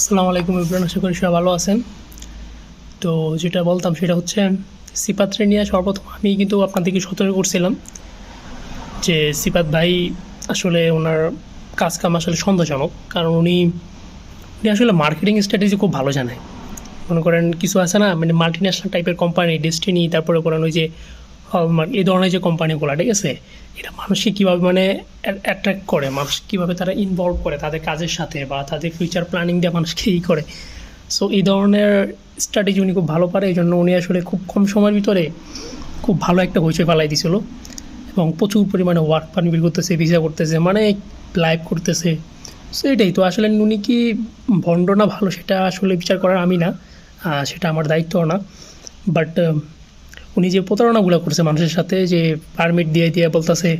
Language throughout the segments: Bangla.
আসসালামু আলাইকুম ইব্রান আশা করি সবাই ভালো আছেন। তো যেটা বলতাম সেটা হচ্ছে সিপাত্রে নিয়ে সর্বপ্রথম আমি কিন্তু আপনার আপনাদেরকে সতর্ক করছিলাম যে সিপাত ভাই আসলে ওনার কাজ কাম আসলে সন্দেহজনক, কারণ উনি উনি আসলে মার্কেটিং স্ট্র্যাটেজি খুব ভালো জানে। মনে করেন কিছু আছে না মানে মাল্টি ন্যাশনাল টাইপের কোম্পানি ডেস্টিনি তারপরে করেন ওই যে হলমার্ক এই ধরনের যে কোম্পানিগুলো, ঠিক আছে? এটা মানুষকে কীভাবে মানে অ্যাট্রাক্ট করে মানুষ কীভাবে তারা ইনভলভ করে, তাদের কাজের সাথে বা তাদের ফিউচার প্ল্যানিং দিয়ে মানুষকে ই করে। সো এই ধরনের স্ট্র্যাটেজি উনি খুব ভালো পারে এই জন্য উনি আসলে খুব কম সময়ের ভিতরে খুব ভালো একটা হইচই পালাই দিছিল। এবং প্রচুর পরিমাণে ওয়ার্ক পারমিট করতেছে ভিসা করতেছে মানে লাইভ করতেছে। সো এটাই তো আসলে উনি কি ভণ্ড না ভালো, সেটা আসলে বিচার করার আমি না সেটা আমার দায়িত্ব না। বাট উনি যে প্রতারণাগুলো করছে মানুষের সাথে, যে পারমিট দিয়ে দিয়ে বলতেছে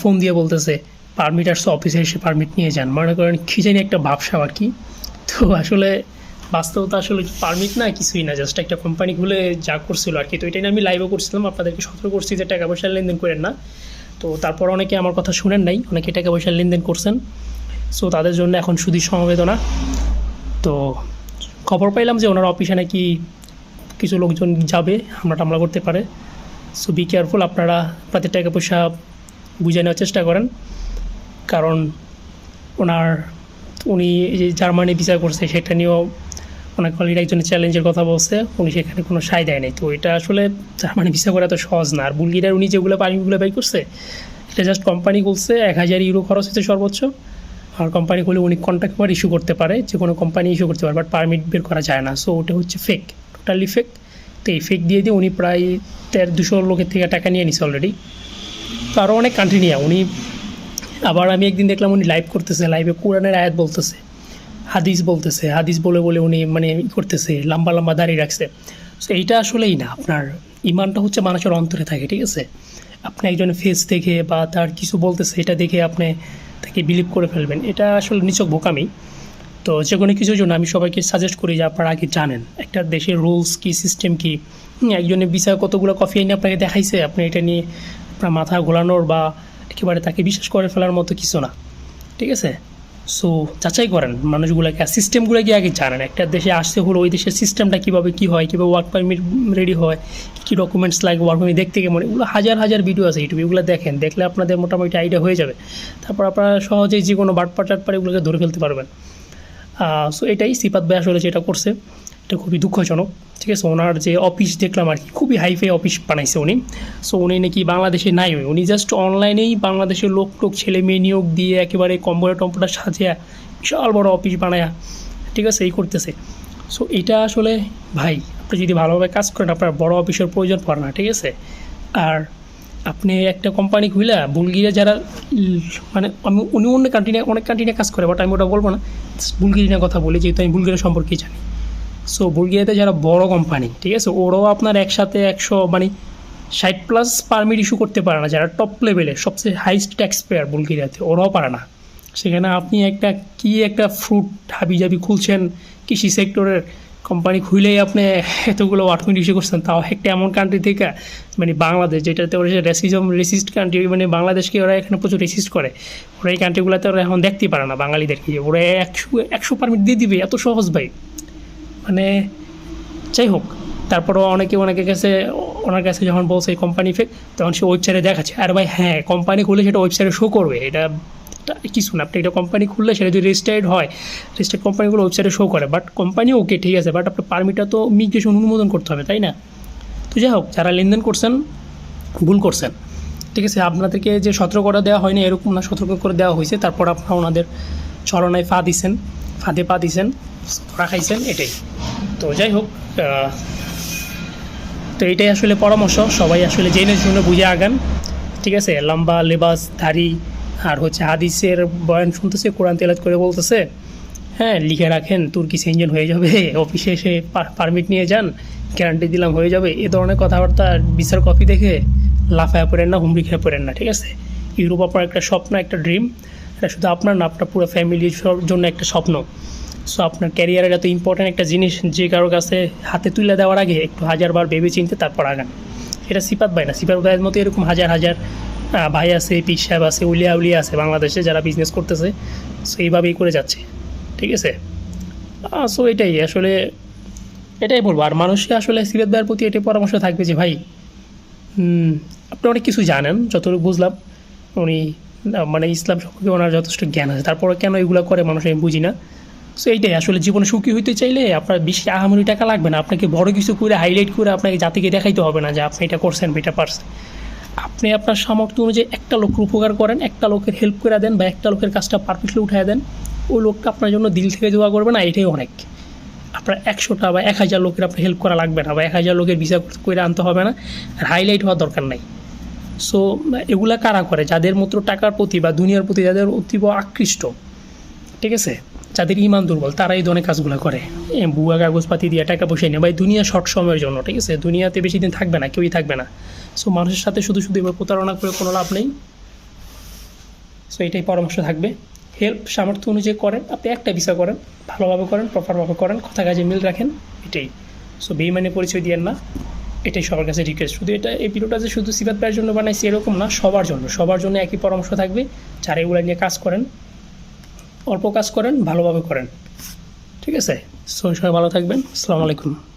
ফোন দিয়ে বলতেছে পারমিট আসছে অফিসে এসে পারমিট নিয়ে যান। মনে করেন কি জানি একটা ব্যবসা আর কি। তো আসলে বাস্তবতা আসলে পারমিট না, কিছুই না। জাস্ট একটা কোম্পানি খুলে যা করছিল আর কি। তো এটাই আমি লাইভও করছিলাম। আপনাদেরকে সতর্ক করছি যে টাকা পয়সা লেনদেন করেন না। তো তারপর অনেকে আমার কথা শুনেন নাই। অনেকে টাকা পয়সা লেনদেন করছেন। সো তাদের জন্য এখন শুধু সমবেদনা। তো খবর পাইলাম যে ওনার অফিসে নাকি কিছু লোকজন যাবে, হামলা টামলা করতে পারে। সো বি কেয়ারফুল আপনারা আপনাদের টাকা পয়সা বুঝে নেওয়ার চেষ্টা করেন। কারণ ওনার, উনি যে জার্মানি বিচার করছে, সেটা নিয়েও ওনাকে অলরেডি একজনের চ্যালেঞ্জের কথা বলছে, উনি সেখানে কোনো সায় দেয় নাই। তো এটা আসলে জার্মানি ভিসা করা তো সহজ না। আর বুলগিরার উনি যেগুলো পারমিটগুলো বাই করছে, এটা জাস্ট কোম্পানি খুলছে, এক হাজার ইউরো খরচ হচ্ছে সর্বোচ্চ। আর কোম্পানি খুলে উনি কন্ট্যাক্ট পার ইস্যু করতে পারে, যে কোনো কোম্পানি ইস্যু করতে পারে বাট পারমিট বের করা যায় না। সো ওটা হচ্ছে ফেক টোটালি ফেক তো এই ফেক দিয়ে দিয়ে উনি প্রায় দেড় দুশো লোকের থেকে টাকা নিয়ে নিছে অলরেডি তো আরও অনেক কান্ট্রি নিয়ে, উনি আবার আমি একদিন দেখলাম উনি লাইভ করতেছে লাইভে কোরআনের আয়াত বলতেছে, হাদিস বলতেছে, হাদিস বলে বলে উনি মানে করতেছে, লম্বা লম্বা দাঁড়িয়ে রাখছে। সো এইটা আসলেই না, আপনার ইমানটা হচ্ছে মানুষের অন্তরে থাকে, ঠিক আছে? আপনি একজন ফেস দেখে বা তার কিছু বলতেছে, এটা দেখে আপনি তাকে বিলিভ করে ফেলবেন। এটা আসলে নিচক বোকামি। তো যে কোনো কিছুর জন্য আমি সবাইকে সাজেস্ট করি যে আপনারা আগে জানেন, একটা দেশের রুলস কী সিস্টেম কী। একজনের বিচার কতগুলো কফি এনে আপনাকে দেখাইছে, আপনি এটা নিয়ে আপনার মাথা ঘোলানোর বা একেবারে তাকে বিশ্বাস করে ফেলার মতো কিছু না। ঠিক আছে? সো যাচাই করেন, মানুষগুলোকে সিস্টেমগুলো কি আগে জানেন? একটা দেশে আসতে হলো ওই দেশের সিস্টেমটা কীভাবে কী হয়, কীভাবে ওয়ার্ক পারমিট রেডি হয়, কী ডকুমেন্টস লাগে ওয়ার্ক পারমিট দেখতে কেমন? এগুলো হাজার হাজার ভিডিও আছে ইউটিউবে এগুলো দেখেন, দেখলে আপনাদের মোটামুটি আইডিয়া হয়ে যাবে। তারপর আপনারা সহজেই যে কোনো বাটপাট টাটপাট এগুলোকে ধরে ফেলতে পারবেন। সো এটাই সিপাত ব্যাস আসলে যেটা করছে। এটা খুবই দুঃখজনক। ঠিক আছে? ওনার যে অফিস দেখলাম আর কি, খুবই হাইফাই অফিস বানাইছে উনি। সো উনি নাকি বাংলাদেশে নাই উনি জাস্ট অনলাইনেই বাংলাদেশের লোক টোক ছেলে মেয়ে নিয়োগ দিয়ে একেবারে কম্পিউটার টম্পিউটার সাজিয়া বিশাল বড় অফিস বানায়া, ঠিক আছে? এই করতেছে। সো এটা আসলে ভাই, আপনি যদি ভালোভাবে কাজ করেন, আপনার বড় অফিসের প্রয়োজন পড়ে না, ঠিক আছে? আর আপনি একটা কোম্পানি খুলে বুলগিরা যারা মানে আমি, উনি অন্য কান্ট্রি অনেক কান্ট্রি কাজ করে বাট আমি ওটা বলব না। বুলগিরি নিয়ে কথা বলি, যেহেতু আমি বুলগিরা সম্পর্কে জানি। সো বুলগেরিয়াতে যারা বড় কোম্পানি ঠিক আছে? ওরাও আপনার একসাথে একশো মানে ষাট প্লাস পারমিট ইস্যু করতে পারে না, যারা টপ লেভেলের সবচেয়ে হাইস্ট ট্যাক্স পেয়ার বুলগিরিয়াতে ওরাও পারে না। সেখানে আপনি একটা, কি একটা ফ্রুট হাবি জাবি খুলছেন কৃষি সেক্টরের কোম্পানি খুলেই আপনি এতগুলো ওয়ার্কমেন্ট ইস্যু করছেন, তাও একটা এমন কান্ট্রি থেকে মানে বাংলাদেশ, যেটাতে ওরা রেসিজম রেসিস্ট কান্ট্রি মানে বাংলাদেশকে ওরা এখানে প্রচুর রেসিস্ট করে। ওরা এই কান্ট্রিগুলোতে ওরা এখন দেখতেই পারে না, বাঙালিদেরকে। ওরা একশো একশো পারমিট দিয়ে দিবে, এত সহজ ভাই। মানে যাই হোক, তারপরও অনেকে অনেকের কাছে, ওনার কাছে যখন বলছে কোম্পানি ফেক তখন সে ওয়েবসাইটে দেখাচ্ছে। আর ভাই হ্যাঁ কোম্পানি খুলে সেটা ওয়েবসাইটে শো করবে। এটা এটা কিছু না, আপনি একটা কোম্পানি খুললে সেটা যদি রেজিস্টার্ড হয় রেজিস্টার্ড কোম্পানিগুলো ওয়েবসাইটে শো করে। বাট কোম্পানি ওকে ঠিক আছে বাট আপনার পারমিটটা তো মিগ্রেশন অনুমোদন করতে হবে, তাই না? তো যাই হোক, যারা লেনদেন করছেন, ভুল করছেন, ঠিক আছে, আপনাদেরকে যে সতর্ক করে দেওয়া হয়নি, এরকম না সতর্ক করে দেওয়া হয়েছে, তারপর আপনারা ওনাদের চরণায় ফা দিছেন, ফাঁদে পা দিছেন। ধরা খাইছেন এটাই। তো যাই হোক তো এটাই আসলে পরামর্শ। সবাই আসলে জেনে শুনে বুঝে আগান, ঠিক আছে? লম্বা, লেবাস ধারি আর হচ্ছে হাদিসের বয়ান শুনতেছে, কোরআন তেলাত করে বলতেছে হ্যাঁ লিখে রাখেন, তুর্কি সেঞ্জন হয়ে যাবে, অফিসে এসে পারমিট নিয়ে যান গ্যারান্টি দিলাম হয়ে যাবে। এ ধরনের কথাবার্তা, বিচার কপি দেখে লাফায় পড়েন না, হুমড়ি খেয়ে পড়েন না, ঠিক আছে? ইউরোপ আপনার একটা স্বপ্ন, একটা ড্রিম এটা শুধু আপনার না, আপনার পুরো ফ্যামিলির জন্য একটা স্বপ্ন। সো আপনার ক্যারিয়ারের এত ইম্পর্ট্যান্ট একটা জিনিস যে কারোর কাছে হাতে তুলে দেওয়ার আগে একটু হাজারবার ভেবে চিনতে তারপর আগান। এটা সিপাত ভাই না। সিপাত ভাইয়ের মতো এরকম হাজার হাজার ভাই আছে পিস সাহেব আছে, উলিয়া উলিয়া আছে বাংলাদেশে যারা বিজনেস করতেছে। সো এইভাবেই করে যাচ্ছে। ঠিক আছে? সো এটাই আসলে, এটাই বলব। আর মানুষকে আসলে সিরাত ভাইয়ের প্রতি এটাই পরামর্শ থাকবে যে, ভাই আপনি অনেক কিছু জানেন, যতটুকু বুঝলাম। উনি মানে ইসলাম সম্পর্কে ওনার যথেষ্ট জ্ঞান আছে। তারপরে কেন এগুলো করে, মানুষ আমি বুঝি না। সো এইটাই, আসলে জীবনে সুখী হইতে চাইলে আপনার বেশি আহামরি টাকা লাগবে না। আপনাকে বড় কিছু করে হাইলাইট করে আপনাকে জাতিকে দেখাইতে হবে না যে আপনি এটা করছেন, এটা পারছেন। আপনি আপনার সামর্থ্য অনুযায়ী একটা লোকের উপকার করেন, একটা লোকের হেল্প করে দেন বা একটা লোকের কাজটা পারফেক্টলি উঠায় দেন, ওই লোকটা আপনার জন্য দিল থেকে দোয়া করবে না, এটাই অনেক। আপনার একশোটা বা এক হাজার লোকের আপনার হেল্প করা লাগবে না বা এক হাজার লোকের ভিসা করে আনতে হবে না, আর হাইলাইট হওয়ার দরকার নাই। সো এগুলা কারা করে? যাদের মাত্র টাকার প্রতি বা দুনিয়ার প্রতি যাদের অতীব আকৃষ্ট, ঠিক আছে? যাদের ইমান দুর্বল তারা এই ধরনের কাজগুলো করে। বুয়া কাগজপাতি দিয়ে টাকা পয়সা নেয়। বা দুনিয়া শর্ট সময়ের জন্য, ঠিক আছে? দুনিয়াতে বেশি দিন থাকবে না, কেউই থাকবে না। সো মানুষের সাথে শুধু শুধু এবার প্রতারণা করে কোনো লাভ নেই। সো এটাই পরামর্শ থাকবে। হেল্প সামর্থ্য অনুযায়ী করেন। আপনি একটা ভিসা করেন, ভালোভাবে করেন প্রপারভাবে করেন, কথা কাজে মিল রাখেন, এটাই। সো বেইমানে পরিচয় দিয়েন না, এটাই সবার কাছে রিকোয়েস্ট শুধু এটা, এই ভিডিওটা যে শুধু সিবাত ভাইয়ের জন্য বানাইছি, এরকম না, সবার জন্য। সবার জন্য একই পরামর্শ থাকবে। যারা এগুলো নিয়ে কাজ করেন অল্প কাজ করেন ভালোভাবে করেন। ঠিক আছে? সো সবাই ভালো থাকবেন। আসসালামু আলাইকুম।